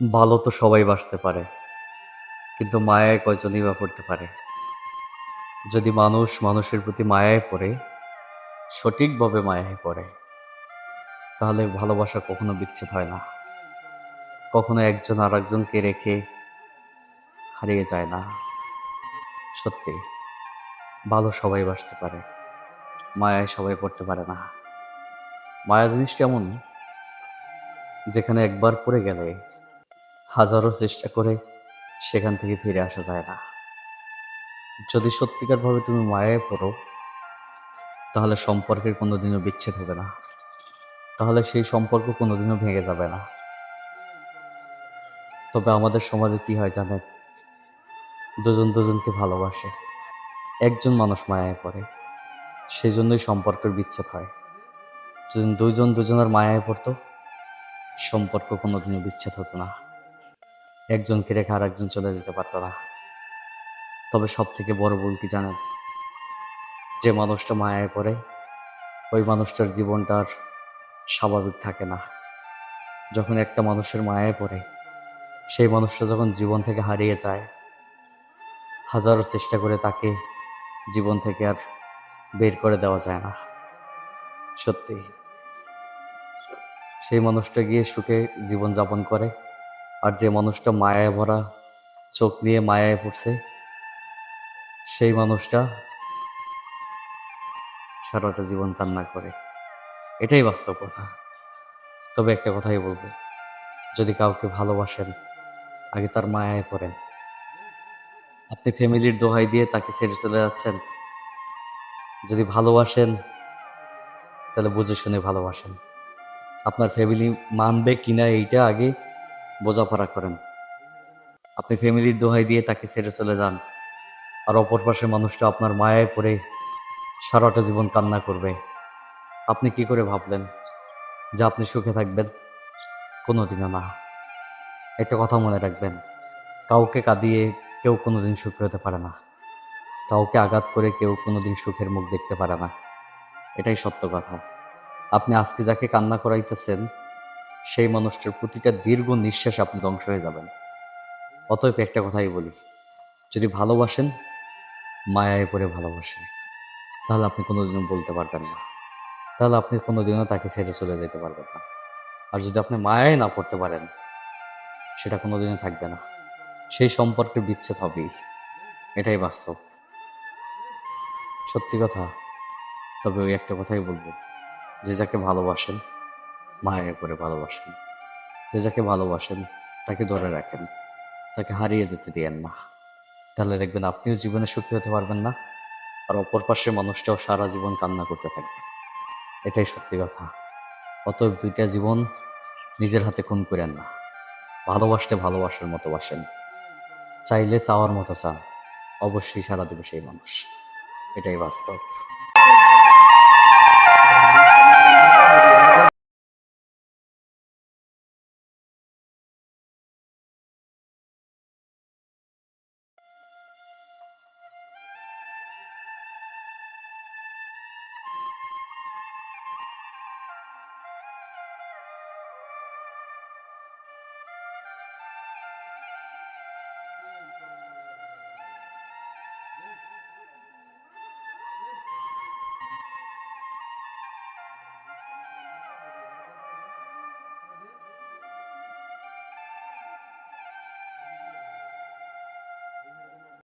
ভালো তো সবাই বাসতে পারে, কিন্তু মায়ায় কয়জনই বা পড়তে পারে? যদি মানুষ মানুষের প্রতি মায়ায় পড়ে, সঠিকভাবে মায়ায় পড়ে, তাহলে ভালোবাসা কখনো বিচ্ছেদ হয় না। কখনো একজন আর একজনকে রেখে হারিয়ে যায় না। সত্যি, ভালো সবাই বাসতে পারে, মায়ায় সবাই পড়তে পারে না। মায়া জিনিসটা এমন, যেখানে একবার পড়ে গেলে হাজারো চেষ্টা করে সেখান থেকে ফিরে আসা যায় না। যদি সত্যিকারভাবে তুমি মায়ায় পড়ো, তাহলে সম্পর্কের কোনোদিনও বিচ্ছেদ হবে না। তাহলে সেই সম্পর্ক কোনোদিনও ভেঙে যাবে না। তবে আমাদের সমাজে কি হয় জানেন? দুজন দুজনকে ভালোবাসে। একজন মানুষ মায়ায় পড়ে সেই জন্যই সম্পর্কের বিচ্ছেদ হয়। যদি দুইজন দুজনের মায়ায় পড়তো, সম্পর্ক কোনোদিনও বিচ্ছেদ হতো না। একজনকে রেখে আর একজন চলে যেতে পারতো না। তবে সব থেকে বড় ভুল কি জানেন? যে মানুষটা মায়ায় পড়ে, ওই মানুষটার জীবনটা আর স্বাভাবিক থাকে না। যখন একটা মানুষের মায়ায় পড়ে, সেই মানুষটা যখন জীবন থেকে হারিয়ে যায়, হাজারো চেষ্টা করে তাকে জীবন থেকে আর বের করে দেওয়া যায় না। সত্যি সেই মানুষটা গিয়ে সুখে জীবন যাপন করে আর যে মানুষটা মায়ায় ভরা, চোখ নিয়ে মায়ায় পড়ছে, সেই মানুষটা সারাটা জীবন কান্না করে। এটাই বাস্তব কথা। তবে একটা কথাই বলব, যদি কাউকে ভালোবাসেন, আগে তার মায়ায় পড়েন। আপনি ফ্যামিলির দোহাই দিয়ে তাকে ছেড়ে চলে যাচ্ছেন। যদি ভালোবাসেন, তাহলে বুঝে শুনে ভালোবাসেন। আপনার ফ্যামিলি মানবে কিনা, এইটা আগে বোঝাপড়া করেন। আপনি ফ্যামিলির দোহাই দিয়ে তাকে ছেড়ে চলে যান। আর অপর পাশে মানুষটা আপনার মায়ায় পড়ে সারাটা জীবন কান্না করবে। আপনি কি করে ভাবলেন যে আপনি সুখে থাকবেন? কোনোদিনও না। একটা কথা মনে রাখবেন, কাউকে কাঁদিয়ে কেউ কোনোদিন সুখী হতে পারে না। কাউকে আঘাত করে কেউ কোনোদিন সুখের মুখ দেখতে পারে না। এটাই সত্য কথা। আপনি আজকে যাকে কান্না করাইতেছেন সেই মানুষটার প্রতিটা দীর্ঘ নিঃশ্বাস আপনি ধ্বংস হয়ে যাবেন। অতএব একটা কথাই বলি, যদি ভালোবাসেন, মায়ায় পড়ে ভালোবাসেন, তাহলে আপনি কোনোদিনও বলতে পারবেন না। তাহলে আপনি কোনোদিনও তাকে ছেড়ে চলে যেতে পারবেন না। আর যদি আপনি মায়ায় না পড়তে পারেন, সেটা কোনোদিনও থাকবে না। সেই সম্পর্কে বিচ্ছেদ হবেই। এটাই বাস্তব। সত্যি কথা, তবে ওই একটা কথাই বলব, যে যাকে ভালোবাসেন মায়ের করে ভালোবাসেন। যে যাকে ভালোবাসেন, তাকে ধরে রাখেন। তাকে হারিয়ে যেতে দিয়েন না। তাহলে দেখবেন আপনিও জীবনে সুখী হতে পারবেন না, আর অপর পাশের মানুষটাও সারা জীবন কান্না করতে থাকবে। এটাই সত্যি কথা। অতএব দুইটা জীবন নিজের হাতে খুন করেন না। ভালোবাসতে ভালোবাসার মতো বাসেন। চাইলে চাওয়ার মতো চান। অবশ্যই সারা দেবে সেই মানুষ। এটাই বাস্তব।